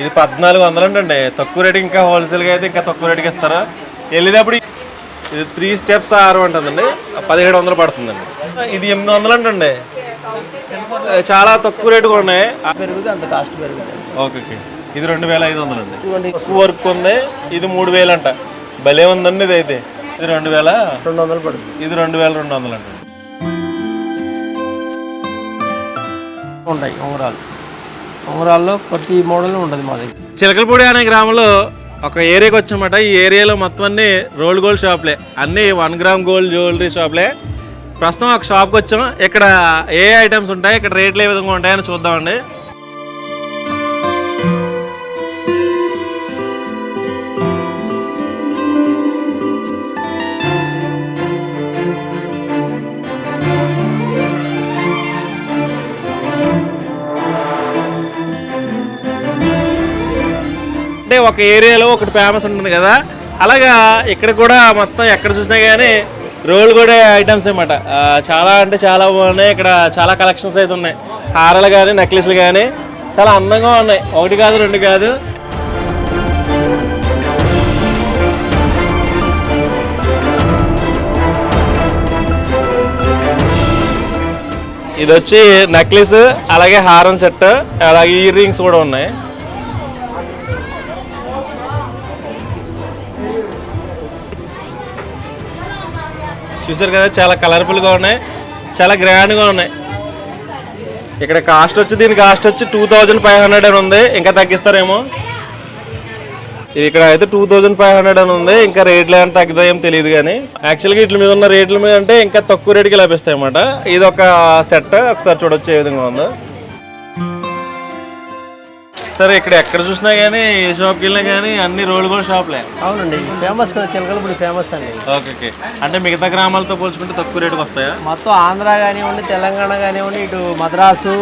ఇది పద్నాలుగు వందలు అండి తక్కువ రేటుకి ఇంకా హోల్సేల్గా అయితే ఇంకా తక్కువ రేటుకి ఇస్తారా? వెళ్ళేటప్పుడు ఇది త్రీ స్టెప్స్ ఆరు ఉంటుందండి. పదిహేడు వందలు పడుతుందండి. ఇది ఎనిమిది వందలు అంటండి చాలా తక్కువ ఉన్నాయి. పెరుగుతుంది అంత కాస్ట్ పెరుగుతుంది. ఓకే ఇది రెండు వేల ఐదు వందలు అండి వర్క్ ఉంది. ఇది మూడు వేలు అంట. భలే ఉందండి ఇది అయితే. ఇది రెండు వేల? రెండు వందలు పడుతుంది. ఇది రెండు వేల రెండు వందలు అండి ఉంటాయి ఉంగరాలు ఉంగరాల్లో ప్రతి మోడల్ ఉంటుంది మా దగ్గర. చిలకలపూడి అనే గ్రామంలో ఒక ఏరియాకి వచ్చామట. ఈ ఏరియాలో మొత్తం అన్ని రోల్ గోల్డ్ షాప్లే. అన్ని వన్ గ్రామ్ గోల్డ్ జ్యువెలరీ షాప్లే. ప్రస్తుతం ఒక షాప్కి వచ్చాం. ఇక్కడ ఏ ఐటమ్స్ ఉంటాయి ఇక్కడ రేట్లు ఏ విధంగా ఉంటాయని చూద్దామండి. ఒక ఏరియాలో ఒకటి ఫేమస్ ఉంటుంది కదా. అలాగా ఇక్కడ కూడా మొత్తం ఎక్కడ చూసినా కానీ రోల్ కూడా ఐటమ్స్ అనమాట చాలా అంటే చాలా బాగున్నాయి. ఇక్కడ చాలా కలెక్షన్స్ అయితే ఉన్నాయి. హారాలు కానీ నెక్లెస్లు కానీ చాలా అందంగా ఉన్నాయి. ఒకటి కాదు రెండు కాదు. ఇది వచ్చి నెక్లెస్ అలాగే హారం సెట్ అలాగే ఇయర్ రింగ్స్ కూడా ఉన్నాయి. చూసారు కదా చాలా కలర్ఫుల్గా ఉన్నాయి. చాలా గ్రాండ్గా ఉన్నాయి. ఇక్కడ కాస్ట్ వచ్చి దీని కాస్ట్ వచ్చి టూ థౌజండ్ ఫైవ్ హండ్రెడ్ అని ఉంది. ఇంకా తగ్గిస్తారేమో? ఇది ఇక్కడ అయితే టూ థౌజండ్ ఫైవ్ హండ్రెడ్ అని ఉంది. ఇంకా రేట్లు ఏమైనా తగ్గుతాయేమో తెలియదు కానీ. యాక్చువల్గా వీటి మీద ఉన్న రేట్ల మీద అంటే ఇంకా తక్కువ రేటుకి లభిస్తాయి అన్నమాట. ఇది ఒక సెట్ ఒకసారి చూడొచ్చు ఏ విధంగా ఉందో. సరే ఇక్కడ ఎక్కడ చూసినా కానీ ఏ షాప్కి వెళ్ళినా కానీ అన్ని రోడ్ గోల్డ్ షాప్లే. అవునండి ఫేమస్ కదా చిలకలపూడి ఫేమస్ అండి. Okay okay. అంటే మిగతా గ్రామాలతో పోల్చుకుంటే తక్కువ రేటుకి వస్తాయా? మొత్తం ఆంధ్ర కానివ్వండి తెలంగాణ కానివ్వండి ఇటు మద్రాసు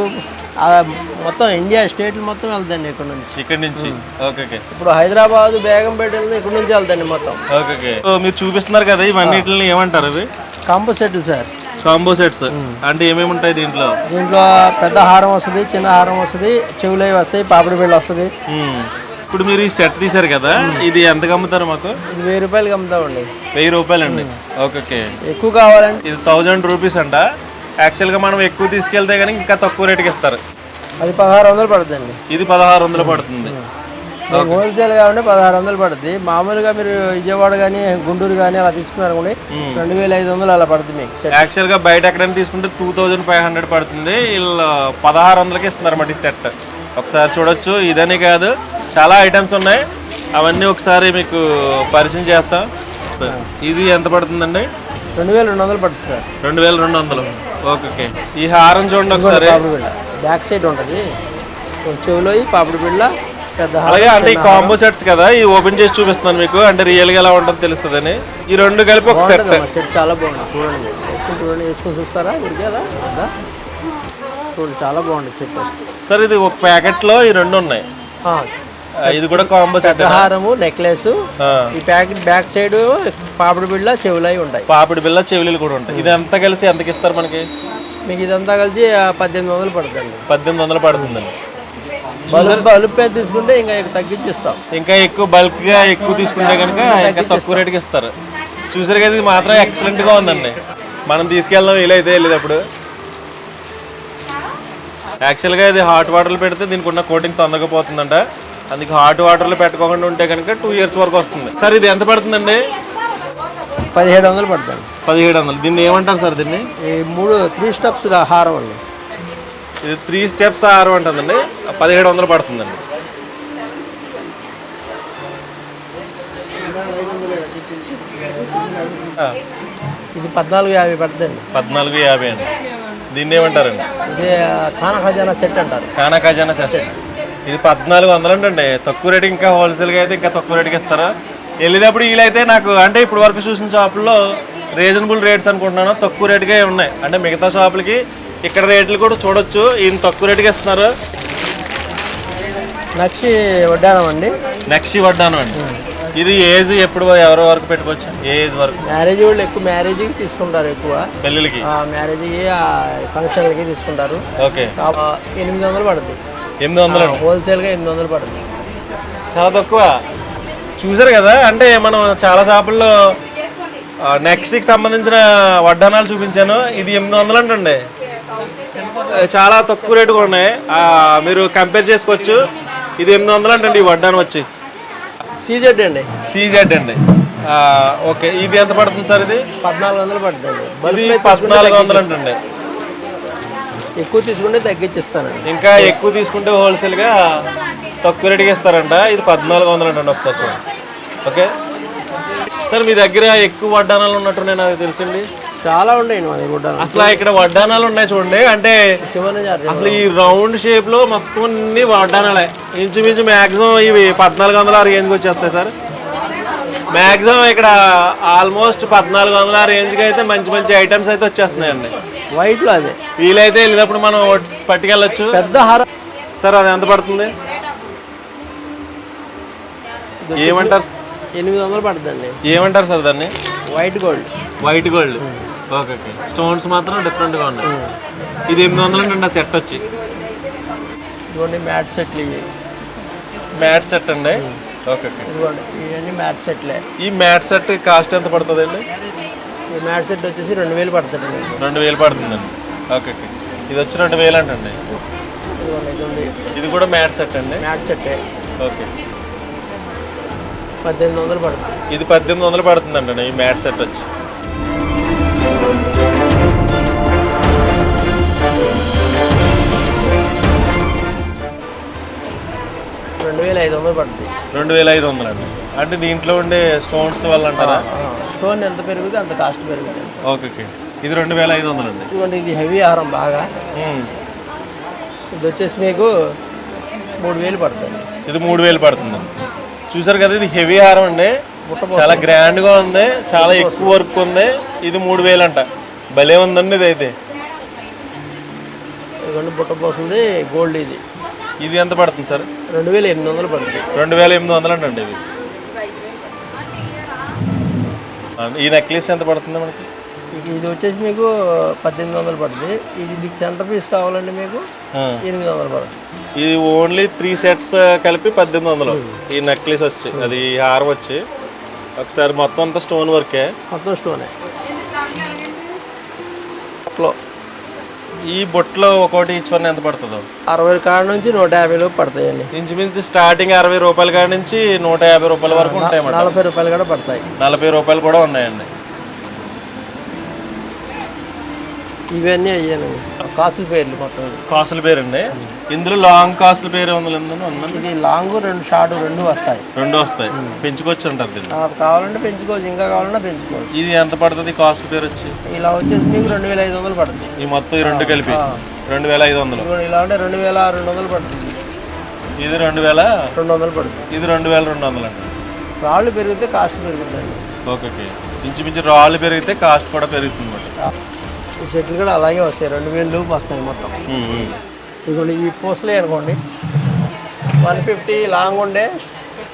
మొత్తం ఇండియా స్టేట్లు మొత్తం వెళ్తాండి ఇక్కడ నుంచి. ఇక్కడి నుంచి? Okay okay. ఇప్పుడు హైదరాబాద్ బేగంపేట ఇక్కడ నుంచి వెళ్తాండి మొత్తం. ఓకే మీరు చూపిస్తున్నారు కదా ఇవన్నిటిని ఏమంటారు combo set sir. Combo sets. అంటే ఏమేమి ఉంటాయి దీంట్లో? దీంట్లో పెద్ద హారం వస్తుంది చిన్న హారం వస్తుంది చెవులవి వస్తాయి పాపిడి బిళ్ళ వస్తుంది. ఇప్పుడు మీరు ఈ సెట్ తీశారు కదా ఇది ఎంతకు అమ్ముతారు మాకు? ఇది వెయ్యి రూపాయలకి అమ్ముతామండి. వెయ్యి రూపాయలండి. Okay okay. ఎక్కువ కావాలంటే ఇది థౌజండ్ రూపీస్ అంట. యాక్చువల్గా మనం ఎక్కువ తీసుకెళ్తే కానీ ఇంకా తక్కువ రేటుకి ఇస్తారు. అది పదహారు వందలు పడుతుందండి. ఇది పదహారు వందలు పడుతుంది. మీకు హోల్సేల్ కాబట్టి పదహారు వందలు పడుతుంది మామూలుగా మీరు విజయవాడ కానీ గుంటూరు కానీ అలా తీసుకున్నారు అనుకోండి రెండు వేల ఐదు వందలు అలా పడుతుంది మీకు. సెట్ యాక్చువల్గా బయట ఎక్కడైనా తీసుకుంటే టూ థౌజండ్ ఫైవ్ హండ్రెడ్ పడుతుంది. వీళ్ళు పదహారు వందలకి ఇస్తున్నారు ఈ సెట్ ఒకసారి చూడొచ్చు. ఇదని కాదు చాలా ఐటమ్స్ ఉన్నాయి. అవన్నీ ఒకసారి మీకు పరిచయం చేస్తాం. ఇది ఎంత పడుతుందండి? రెండు వేల రెండు వందలు పడుతుంది సార్ రెండు వేల రెండు వందలు. ఓకే ఈ హారం చూడండి ఒకసారి. బ్యాక్ సైడ్ ఉంటుంది. చెవులో పాపిడి బిళ్ళ. అలాగే అంటే ఈ కాంబో సెట్స్ కదా ఇది ఓపెన్ చేసి చూపిస్తున్నాను మీకు. అంటే రియల్గా ఎలా ఉంటుందో తెలుస్తుందని. ఈ రెండు కలిపి ఒక సెట్ సెట్ చాలా బాగుంది. చూడండి. చూడండి వేసుకుని చూస్తారా? చూడండి చాలా బాగుంది సెట్ సార్ ఇది ఒక ప్యాకెట్లో ఈ రెండు ఉన్నాయి. ఇది కూడా కాంబో సెట్ హారము నెక్లెస్ ఈ ప్యాకెట్ బ్యాక్ సైడ్ పాపిడి బిళ్ళ చెవులవి ఉంటాయి. పాపిడి బిల్ల చెవులీలు కూడా ఉంటాయి. ఇది ఎంత కలిసి ఎంతకి ఇస్తారు మనకి? మీకు ఇదంతా కలిసి పద్దెనిమిది వందలు పడుతుంది పద్దెనిమిది వందలు పడుతుందండి. పెద్ద తీసుకుంటే ఇంకా తగ్గించిస్తాం. ఇంకా ఎక్కువ బల్క్గా ఎక్కువ తీసుకుంటే కనుక ఇంకా తక్కువ రేటుకి ఇస్తారు. చూసారు కదా ఇది మాత్రం ఎక్సలెంట్గా ఉందండి. మనం తీసుకెళ్దాం వీలైతే వెళ్ళేటప్పుడు యాక్చువల్గా ఇది హాట్ వాటర్లో పెడితే దీనికి ఉన్న కోటింగ్ తొందరగా పోతుందంట అందుకే హాట్ వాటర్లో పెట్టుకోకుండా ఉంటే కనుక టూ ఇయర్స్ వరకు వస్తుంది. సార్ ఇది ఎంత పడుతుందండి? పదిహేడు వందలు పడుతుంది. పదిహేడు వందలు. దీన్ని ఏమంటారు సార్ దీన్ని? ఈ మూడు త్రీ స్టెప్స్ హారం అండి. ఇది త్రీ స్టెప్స్ ఆరు ఉంటుందండి పదిహేడు వందలు పడుతుందండి. ఇది పద్నాలుగు యాభై పడుతుందండి. పద్నాలుగు యాభై అండి. దీన్ని ఏమంటారండి? ఇది ఖానా ఖజానా సెట్ అంటారు. కానా ఖజానా సెట్. ఇది పద్నాలుగు వందలు అండి తక్కువ రేటుకి ఇంకా హోల్సేల్గా అయితే ఇంకా తక్కువ రేటుకి ఇస్తారా? వెళ్ళేటప్పుడు వీలైతే నాకు అంటే ఇప్పుడు వరకు చూసిన షాపుల్లో రీజనబుల్ రేట్స్ అనుకుంటున్నాను. తక్కువ రేటుగా ఉన్నాయి. అంటే మిగతా షాపులకి ఇక్కడ రేట్లు కూడా చూడొచ్చు. ఈయన తక్కువ రేటుకి ఇస్తున్నారు నక్షి వడ్డానం అండి. నెక్స్ట్ వడ్డాను అండి. ఇది ఏజ్ ఎప్పుడు ఎవరి వరకు పెట్టుకోవచ్చు? ఏ ఏజ్ వరకు. మ్యారేజ్ వాళ్ళు ఎక్కువ మ్యారేజ్కి తీసుకుంటారు ఎక్కువ. పెళ్ళిళ్ళకి? ఆ ఫంక్షన్లకి తీసుకుంటారు. ఓకే. ఎనిమిది వందలు పడుతుంది ఎనిమిది వందలు హోల్సేల్గా ఎనిమిది వందలు పడుతుంది చాలా తక్కువ. చూసారు కదా అంటే మనం చాలా షాపుల్లో నెక్స్ట్కి సంబంధించిన వడ్డానాలు చూపించాను. ఇది ఎనిమిది వందలు అంటండి. చాలా తక్కువ రేటుగా ఉన్నాయి. ఆ, మీరు కంపేర్ చేసుకోవచ్చు. ఇది ఎనిమిది వందలు అంటండి ఈ వడ్డానం వచ్చి. సీజెడ్ అండి. సీజెడ్ అండి. ఓకే. ఇది ఎంత పడుతుంది సార్ ఇది? పద్నాలుగు వందలు పడుతుంది. ఇది పద్నాలుగు వందలు అంటండి. ఎక్కువ తీసుకుంటే తగ్గించిస్తానండి. ఇంకా ఎక్కువ తీసుకుంటే హోల్సేల్గా తక్కువ రేటుకి ఇస్తారంట. ఇది పద్నాలుగు వందలు అంటండి ఒకసారి చూడండి. ఓకే. సార్ మీ దగ్గర ఎక్కువ వడ్డానాలు ఉన్నట్టున్నాయి నాకు తెలిసింది. చాలా ఉన్నాయండి మన అసలు ఇక్కడ వడ్డానాలు ఉన్నాయి చూడండి. అంటే అసలు ఈ రౌండ్ షేప్లో మొత్తం అన్ని వడ్డానాలే ఇంచుమించు మాక్సిమం ఇవి పద్నాలుగు వందల రేంజ్కి వచ్చేస్తాయి సార్. మాక్సిమం ఇక్కడ ఆల్మోస్ట్ పద్నాలుగు వందల రేంజ్కి అయితే మంచి మంచి ఐటమ్స్ అయితే వచ్చేస్తున్నాయండి. వైట్లో అదే. వీలైతే వెళ్ళినప్పుడు మనం పట్టుకెళ్ళొచ్చు. పెద్ద హారం సార్ అది ఎంత పడుతుంది? ఏమంటారు? ఎనిమిది వందలు పడుతుందండి. ఏమంటారు సార్ దాన్ని? White gold white gold okay okay stones మాత్రం డిఫరెంట్గా ఉన్నాయి. ఇది ఎనిమిది వందలు అండి సెట్ వచ్చి. ఇదిగోండి మ్యాట్ సెట్లు ఇవి. మ్యాట్ సెట్ అండి? ఓకే ఓకే ఇదిగోండి ఇవన్నీ మ్యాట్ సెట్లే. ఈ మ్యాట్ సెట్ కాస్ట్ ఎంత పడుతుంది అండి ఈ మ్యాట్ సెట్ వచ్చేసి రెండు వేలు పడుతుందండి. రెండు వేలు పడుతుందండి. ఓకే ఓకే ఇది వచ్చి రెండు వేలు అంటండి. ఇదిగోండి ఇది కూడా మ్యాట్ సెట్ అండి? మ్యాట్ సెట్టే ఓకే పద్దెనిమిది వందలు పడుతుంది. ఇది పద్దెనిమిది వందలు పడుతుందండి ఈ మ్యాట్ సెట్ వచ్చి. రెండు వేల ఐదు వందలు పడుతుంది. రెండు వేల ఐదు వందలు అండి అంటే దీంట్లో ఉండే స్టోన్స్ వల్ల అంటారా స్టోన్ ఎంత పెరుగుతుంది అంత కాస్ట్ పెరుగుతుంది ఓకే ఓకే. ఇది రెండు వేల ఐదు వందలు అండి ఇదిగోండి ఇది హెవీ ఆహారం బాగా. ఇది వచ్చేసి మీకు మూడు వేలు పడుతుంది. ఇది మూడు వేలు పడుతుందండి. చూసారు కదా ఇది హెవీ హారం అండి. బుట్ట చాలా గ్రాండ్గా ఉంది చాలా ఎక్కువ వర్క్ ఉంది. ఇది మూడు వేలు అంట. భలే ఉందండి ఇది అయితే. ఇదిగోండి బుట్ట పోస్తుంది గోల్డ్ ఇది. ఇది ఎంత పడుతుంది సార్? రెండు వేల ఎనిమిది వందలు పడుతుంది. రెండు వేల ఎనిమిది వందలు అంటండి ఇది. ఈ నెక్లెస్ ఎంత పడుతుంది మనకి? ఇది- వచ్చేసి మీకు పద్దెనిమిది వందలు పడుతుంది. ఇది మీకు సెంటర్ పీస్ కావాలండి మీకు ఎనిమిది వందలు పడుతుంది. ఇది ఓన్లీ త్రీ సెట్స్ కలిపి పద్దెనిమిది వందలు. ఈ నెక్లెస్ వచ్చి అది హారం వచ్చి. ఒకసారి మొత్తం అంతా స్టోన్ వర్కే మొత్తం స్టోనే ఈ బొట్లో ఒకటి వన్ ఎంత పడుతుందో? అరవై కాడ నుంచి నూట యాభై లోపు పడతాయండి. ఇంచుమించు స్టార్టింగ్ అరవై రూపాయల కాడ నుంచి నూట యాభై రూపాయల వరకు ఉంటాయన్నమాట. నలభై రూపాయలు కూడా పడతాయి. నలభై రూపాయలు కూడా ఉన్నాయండి. ఇవన్నీ అయ్యానండి కాసుల పేర్లు మొత్తం. కాసుల పేరు అండి ఇందులో లాంగ్ కాసుల పేరు ఉందండి? ఇది లాంగ్ రెండు షార్ట్ రెండు వస్తాయి. రెండు వస్తాయి. పెంచుకోవచ్చు అంటారు దీన్ని. కావాలంటే పెంచుకోవచ్చు. ఇంకా కావాలన్నా పెంచుకోవచ్చు. ఇది ఎంత పడుతుంది కాస్ట్ పేరు వచ్చి? ఇలా వచ్చేసి మీకు రెండు వేల ఐదు వందలు పడుతుంది. ఈ మొత్తం ఈ రెండు కలిపి. రెండు వేల ఐదు వందలు. ఇలా ఉంటే రెండు వేల రెండు వందలు పడుతుంది. ఇది రెండు వేల రెండు వందలు పడుతుంది. ఇది రెండు వేల రెండు వందలు అండి. రాళ్ళు పెరిగితే కాస్ట్ పెరుగుతుందండి ఓకే ఓకే. ఇంచుమించు రాళ్ళు పెరిగితే కాస్ట్ కూడా పెరుగుతుంది అన్నమాట సెట్లు కూడా అలాగే వస్తాయి. రెండు వేలు లోపు వస్తాయి మొత్తం. ఇదిగోండి ఈ పూసలే అనుకోండి. వన్ ఫిఫ్టీ లాంగ్ ఉండే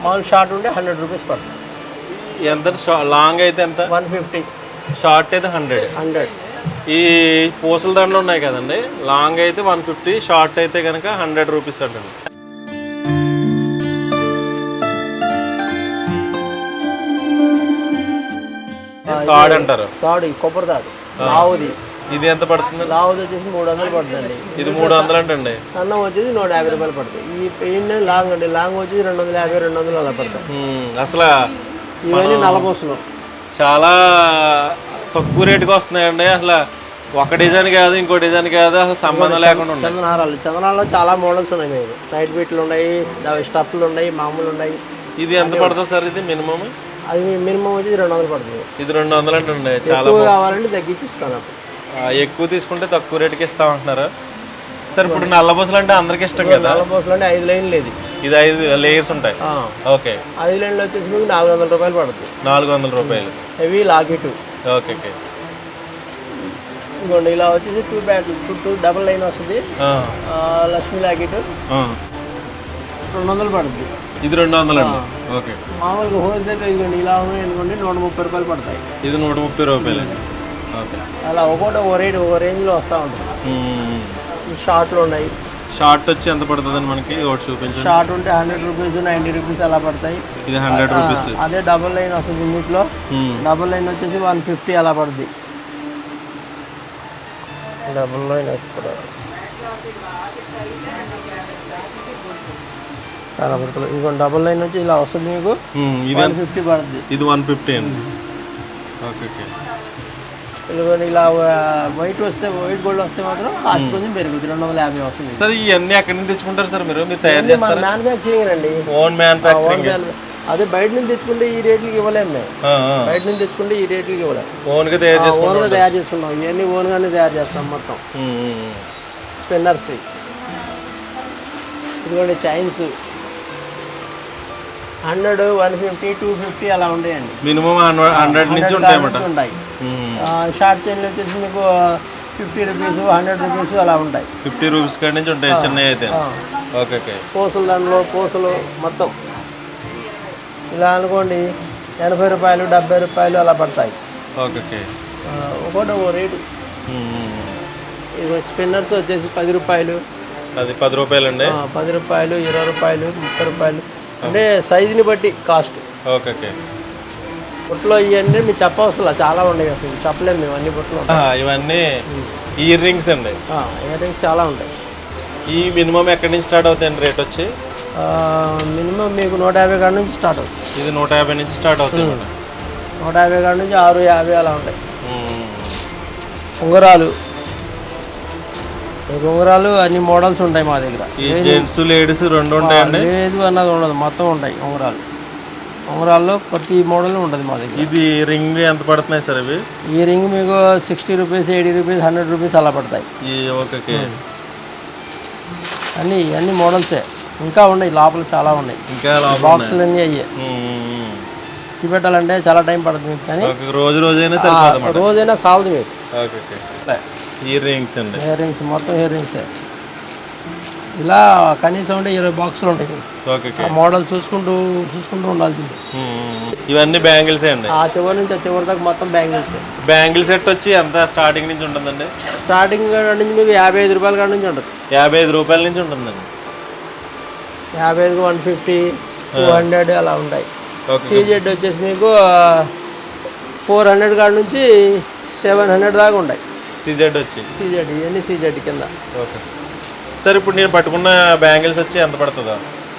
మామూలు షార్ట్ ఉండే హండ్రెడ్ రూపీస్ పడుతుంది. ఎంత? లాంగ్ అయితే ఎంత? One fifty. షార్ట్ అయితే హండ్రెడ్. హండ్రెడ్. ఈ పూసల దండలు ఉన్నాయి కదండి. లాంగ్ అయితే వన్ ఫిఫ్టీ షార్ట్ అయితే కనుక హండ్రెడ్ రూపీస్ అంటండి తాడు అంటారు. తాడు కొబ్బరి తాడు. లావుది. ఇది ఎంత పడుతుంది? లావుది వచ్చేసి మూడు వందలు పడుతుందండి. ఇది మూడు వందలు అంటండి అన్నం వచ్చేసి నూట యాభై రూపాయలు పడుతుంది. ఈ పెయిన్ లాంగ్ అండి. లాంగ్ వచ్చేసి రెండు వందల యాభై రెండు వందలు అలా పడతాయి ఉమ్, అసలు ఇవన్నీ నలపూసలు చాలా తక్కువ రేటుకి వస్తున్నాయండి. అసలు ఒక డిజైన్ కాదు ఇంకో డిజైన్ కాదు అసలు సంబంధం లేకుండా చందనహారాలు. చందనాల్లో చాలా మోడల్స్ ఉన్నాయి మేము నైట్ బీట్లు ఉన్నాయి స్టఫ్లు ఉన్నాయి మామూలు ఉన్నాయి. ఇది ఎంత పడుతుంది సార్ ఇది మినిమం అది మినిమం వచ్చి రెండు వందలు పడుతుంది. ఇది రెండు వందలు అంటండి చాలా కావాలంటే తగ్గించి ఇస్తాను ఎక్కువ తీసుకుంటే తక్కువ రేటుకి ఇస్తామంటున్నారు సార్ ఇప్పుడు నల్ల బస్సులు అంటే అందరికి ఇష్టం కదా? నల్ల పూసలు అంటే ఐదు లైన్లు ఇది. ఇది ఐదు లేయర్స్ ఉంటాయి. ఓకే. ఐదు లైన్లు వచ్చేసి మీకు నాలుగు వందల రూపాయలు పడుతుంది. నాలుగు వందల రూపాయలు. Heavy locket. Okay okay. ఇదిగోండి ఇలా వచ్చేసి two bat two double line వస్తుంది. లక్ష్మీ లాకెట్. రెండు వందలు పడుతుంది. ఇది రెండు వందలు అండి ఓకే. మామూలుగా హోల్సేల్ ఇదిగోండి ఇలా ఉన్నాయి అనుకోండి నూట ముప్పై రూపాయలు పడతాయి. ఇది నూట ముప్పై రూపాయలు అండి. అలా ఒక్కోటి ఒక రేట్ ఒక రేంజ్లో వస్తూ ఉంటుంది. షార్ట్లు ఉన్నాయి. షార్ట్ వచ్చి ఎంత పడుతుందండి మనకి? ఒకటి చూపించండి. షార్ట్ ఉంటే హండ్రెడ్ రూపీస్ నైంటీ రూపీస్ అలా పడతాయి. ఇది హండ్రెడ్ రూపీస్. అదే డబుల్ లైన్ వస్తుంది ఇందులో డబుల్ లైన్ వచ్చేసి వన్ ఫిఫ్టీ అలా పడుద్ది. డబుల్ లైన్ ఎక్కడ? కనబడుతుంది ఇంకో డబుల్ లైన్ వచ్చి ఇలా వస్తుంది మీకు. ఇది వన్ ఫిఫ్టీ పడుద్ది. ఇది వన్ ఫిఫ్టీ అండి. Okay okay. ఇలా వైట్ వస్తే వైట్ గోల్డ్ వస్తే మాత్రం కాస్ట్ కొంచెం పెరుగుతుంది రెండు వందల యాభై వస్తుంది. సార్ ఇవన్నీ ఎక్కడి నుంచి తెచ్చుకుంటారు సార్ మీరు? మీరు తయారు చేస్తారా? మ్యానుఫ్యాక్చరింగ్ అండి. ఓన్ మ్యానుఫ్యాక్చరింగ్ అదే బయట నుంచి తెచ్చుకుంటే ఈ రేట్లకి ఇవ్వలేము మేము. బయట నుంచి తెచ్చుకుంటే ఈ రేట్లకి ఇవ్వలేము ఓన్గా తయారు చేసుకుంటారు ఓన్గా తయారు చేస్తున్నాం. ఇవన్నీ ఓన్గానే తయారు చేస్తాం మొత్తం. Um, um, um. స్పిన్నర్స్ ఇదిగోండి chains hundred one fifty two fifty అలా ఉంటాయండి మినిమం హండ్రెడ్ నుంచి ఉంటాయి ఉమ్. షార్ట్ చైన్లు వచ్చేసి మీకు ఫిఫ్టీ రూపీస్ హండ్రెడ్ రూపీస్ అలా ఉంటాయి. ఫిఫ్టీ రూపీస్ కాడి నుంచి ఉంటాయి చిన్నవి అయితే. Okay okay. పూసలు దాంట్లో పూసలు మొత్తం. ఇలా అనుకోండి ఎనభై రూపాయలు డెబ్బై రూపాయలు అలా పడతాయి. Okay okay. ఒక్కోటి ఓ రేటు. స్పిన్నర్స్ వచ్చేసి పది రూపాయలు. అది పది రూపాయలు అండి పది రూపాయలు ఇరవై రూపాయలు ముప్పై రూపాయలు. అంటే సైజుని బట్టి కాస్ట్ ఓకే ఓకే. బుట్టలో ఇవన్నీ మీకు చెప్పవసరం. చాలా ఉన్నాయి అసలు. చెప్పలేము మేము. అన్ని బుట్టలు ఇవన్నీ ఇయర్ రింగ్స్ అండి. ఇయర్ రింగ్స్ చాలా ఉంటాయి. ఈ మినిమం ఎక్కడి నుంచి స్టార్ట్ అవుతాయండి రేట్ వచ్చి? మినిమం మీకు నూట యాభై కాడ నుంచి స్టార్ట్ అవుతుంది ఇది నూట యాభై నుంచి స్టార్ట్ అన్నమాట. నూట యాభై కాడ నుంచి ఆరు యాభై అలా ఉంటాయి. ఉంగరాలు ఉంగరాలు అన్ని మోడల్స్ ఉంటాయి మా దగ్గర. ఈ జెంట్స్ లేడీస్ రెండు ఉంటాయండి? లేదు అన్నది ఉండదు. మొత్తం ఉంటాయి ఉంగరాలు. ఉంగరాల్లో ప్రతి మోడల్ ఉంటుంది మా దగ్గర. ఇది రింగ్ ఎంత పడుతున్నాయి సార్ ఇవి? ఈ రింగ్ మీకు sixty rupees eighty rupees hundred rupees అలా పడతాయి. ఈ ఓకే అన్నీ అన్ని మోడల్సే. ఇంకా ఉన్నాయి లోపల చాలా ఉన్నాయి. ఇంకా. బాక్సులు అన్నీ అయ్యే. చూపెట్టాలంటే చాలా టైం పడుతుంది కానీ రోజు రోజైనా రోజైనా సాలదు మీకు ఇయర్ రింగ్స్ అండి. ఇయర్ రింగ్స్ మొత్తం ఇయర్ రింగ్సే ఇలా కనీసం అంటే ఇరవై బాక్సులు ఉంటాయి. ఓకే మోడల్ చూసుకుంటూ చూసుకుంటూ ఉండాల్సింది. ఉమ్, ఉమ్. ఇవన్నీ బ్యాంగిల్సే అండి? ఆ చివరి నుంచి ఆ చివరి దాకా మొత్తం బ్యాంగిల్స్ బ్యాంగిల్ సెట్ వచ్చి ఎంత స్టార్టింగ్ నుంచి ఉంటుందండి? స్టార్టింగ్ నుంచి మీకు యాభై ఐదు రూపాయల కాడ నుంచి ఉంటుంది. యాభై ఐదు రూపాయల నుంచి ఉంటుందండి. యాభై ఐదు వన్ ఫిఫ్టీ టూ హండ్రెడ్ అలా ఉంటాయి. సీజెడ్ వచ్చేసి మీకు ఫోర్ హండ్రెడ్ కాడ నుంచి సెవెన్ హండ్రెడ్ దాకా ఉంటాయి. సిజెడ్ వచ్చి? సీజెడ్ ఇవన్నీ సీజెడ్ కింద. ఓకే. సార్ ఇప్పుడు నేను పట్టుకున్న బ్యాంగిల్స్ వచ్చి ఎంత పడుతుందో?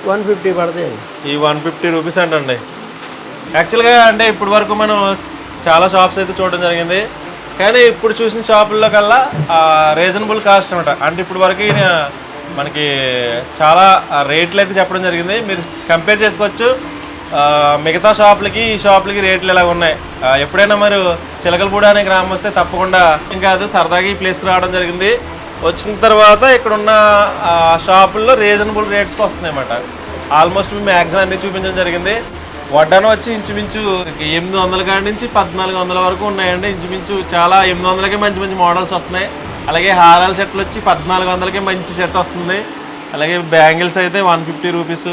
వన్ ఫిఫ్టీ పడతాయి. ఈ వన్ ఫిఫ్టీ రూపీస్ అంటండి. యాక్చువల్గా అంటే ఇప్పటి వరకు మనం చాలా షాప్స్ అయితే చూడడం జరిగింది. కానీ ఇప్పుడు చూసిన షాపుల్లో కల్లా రీజనబుల్ కాస్ట్ అనమాట అంటే ఇప్పుడు వరకు మనకి చాలా రేట్లు అయితే చెప్పడం జరిగింది. మీరు కంపేర్ చేసుకోవచ్చు. మిగతా షాపులకి ఈ షాపులకి రేట్లు ఎలా ఉన్నాయి. ఎప్పుడైనా మరి చిలకలపూడి అనే గ్రామం వస్తే తప్పకుండా ఇంకా అది సరదాగా ఈ ప్లేస్కి రావడం జరిగింది. వచ్చిన తర్వాత ఇక్కడున్న షాపుల్లో రీజనబుల్ రేట్స్కి వస్తున్నాయి అన్నమాట. ఆల్మోస్ట్ మేము మ్యాక్సిమం అన్ని చూపించడం జరిగింది. వడ్డాను వచ్చి ఇంచుమించు ఎనిమిది వందల కాడి నుంచి పద్నాలుగు వందల వరకు ఉన్నాయండి. ఇంచుమించు చాలా ఎనిమిది వందలకే మంచి మంచి మోడల్స్ వస్తున్నాయి. అలాగే హారాల సెట్లు వచ్చి పద్నాలుగు వందలకే మంచి సెట్ వస్తుంది. అలాగే బ్యాంగిల్స్ అయితే వన్ ఫిఫ్టీ రూపీస్.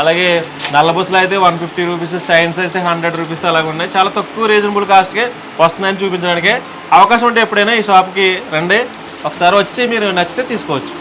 అలాగే నల్ల బస్సులు అయితే వన్ ఫిఫ్టీ రూపీస్ చైన్స్ అయితే హండ్రెడ్ రూపీస్ అలాగే ఉన్నాయి. చాలా తక్కువ రీజనబుల్ కాస్ట్కే వస్తుందని చూపించడానికి. అవకాశం ఉంటే ఎప్పుడైనా ఈ షాప్కి రండి. ఒకసారి వచ్చి మీరు నచ్చితే తీసుకోవచ్చు.